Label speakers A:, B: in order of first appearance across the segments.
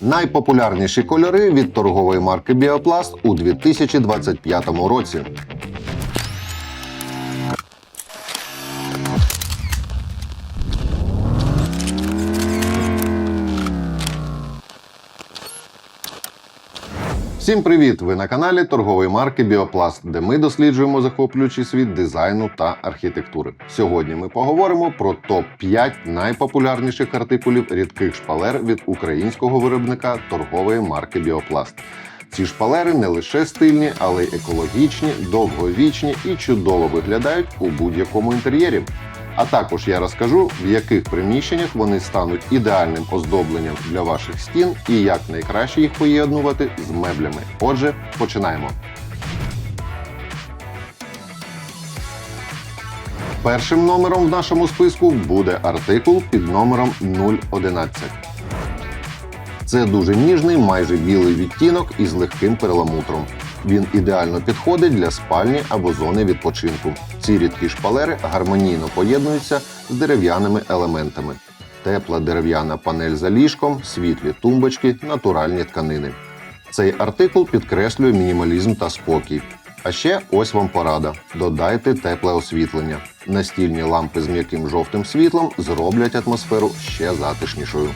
A: Найпопулярніші кольори від торгової марки Біопласт у 2025 році. Всім привіт! Ви на каналі торгової марки Біопласт, де ми досліджуємо захоплюючий світ дизайну та архітектури. Сьогодні ми поговоримо про топ 5 найпопулярніших артикулів рідких шпалер від українського виробника торгової марки Біопласт. Ці шпалери не лише стильні, але й екологічні, довговічні і чудово виглядають у будь-якому інтер'єрі. А також я розкажу, в яких приміщеннях вони стануть ідеальним оздобленням для ваших стін і як найкраще їх поєднувати з меблями. Отже, починаємо. Першим номером в нашому списку буде артикул під номером 011. Це дуже ніжний, майже білий відтінок із легким перламутром. Він ідеально підходить для спальні або зони відпочинку. Ці рідкі шпалери гармонійно поєднуються з дерев'яними елементами. Тепла дерев'яна панель за ліжком, світлі тумбочки, натуральні тканини. Цей артикул підкреслює мінімалізм та спокій. А ще ось вам порада: додайте тепле освітлення. Настільні лампи з м'яким жовтим світлом зроблять атмосферу ще затишнішою.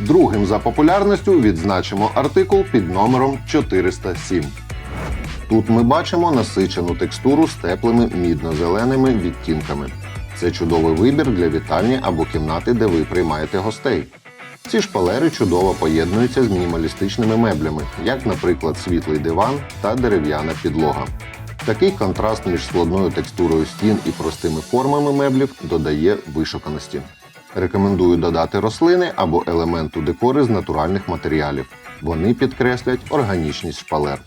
A: Другим за популярністю відзначимо артикул під номером 407. Тут ми бачимо насичену текстуру з теплими мідно-зеленими відтінками. Це чудовий вибір для вітальні або кімнати, де ви приймаєте гостей. Ці шпалери чудово поєднуються з мінімалістичними меблями, як, наприклад, світлий диван та дерев'яна підлога. Такий контраст між складною текстурою стін і простими формами меблів додає вишуканості. Рекомендую додати рослини або елементу декори з натуральних матеріалів. Вони підкреслять органічність шпалер.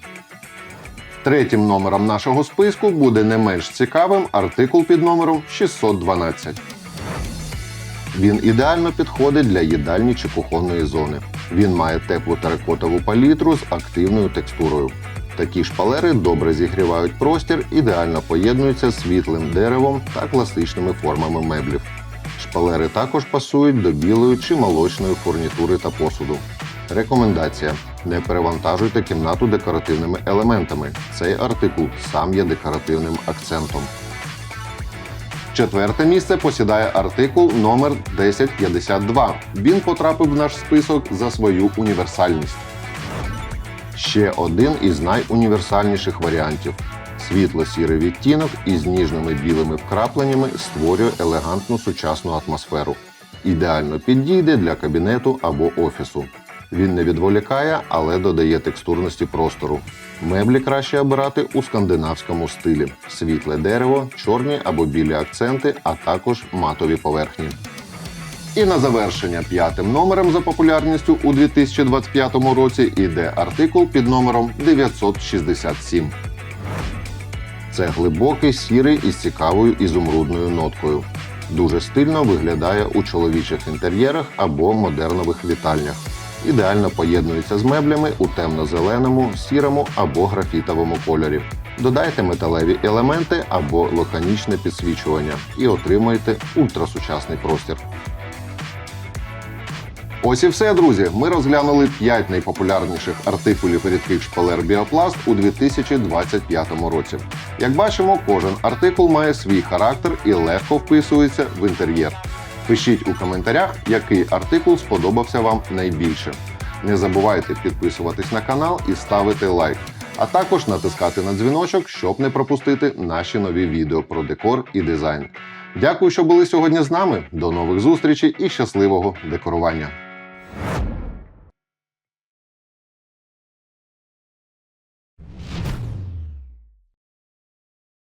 A: Третім номером нашого списку буде не менш цікавим артикул під номером 612. Він ідеально підходить для їдальні чи кухонної зони. Він має теплу теракотову палітру з активною текстурою. Такі шпалери добре зігрівають простір, ідеально поєднуються з світлим деревом та класичними формами меблів. Шпалери також пасують до білої чи молочної фурнітури та посуду. Рекомендація: не перевантажуйте кімнату декоративними елементами. Цей артикул сам є декоративним акцентом. Четверте місце посідає артикул номер 1052. Він потрапив в наш список за свою універсальність. Ще один із найуніверсальніших варіантів. Світло-сірий відтінок із ніжними білими вкрапленнями створює елегантну сучасну атмосферу. Ідеально підійде для кабінету або офісу. Він не відволікає, але додає текстурності простору. Меблі краще обирати у скандинавському стилі: світле дерево, чорні або білі акценти, а також матові поверхні. І на завершення п'ятим номером за популярністю у 2025 році йде артикул під номером 967. Це глибокий сірий із цікавою ізумрудною ноткою. Дуже стильно виглядає у чоловічих інтер'єрах або модернових вітальнях. Ідеально поєднується з меблями у темно-зеленому, сірому або графітовому кольорі. Додайте металеві елементи або лаконічне підсвічування і отримаєте ультрасучасний простір. Ось і все, друзі. Ми розглянули 5 найпопулярніших артикулів рідких шпалер Біопласт у 2025 році. Як бачимо, кожен артикул має свій характер і легко вписується в інтер'єр. Пишіть у коментарях, який артикул сподобався вам найбільше. Не забувайте підписуватись на канал і ставити лайк, а також натискати на дзвіночок, щоб не пропустити наші нові відео про декор і дизайн. Дякую, що були сьогодні з нами. До нових зустрічей і щасливого декорування!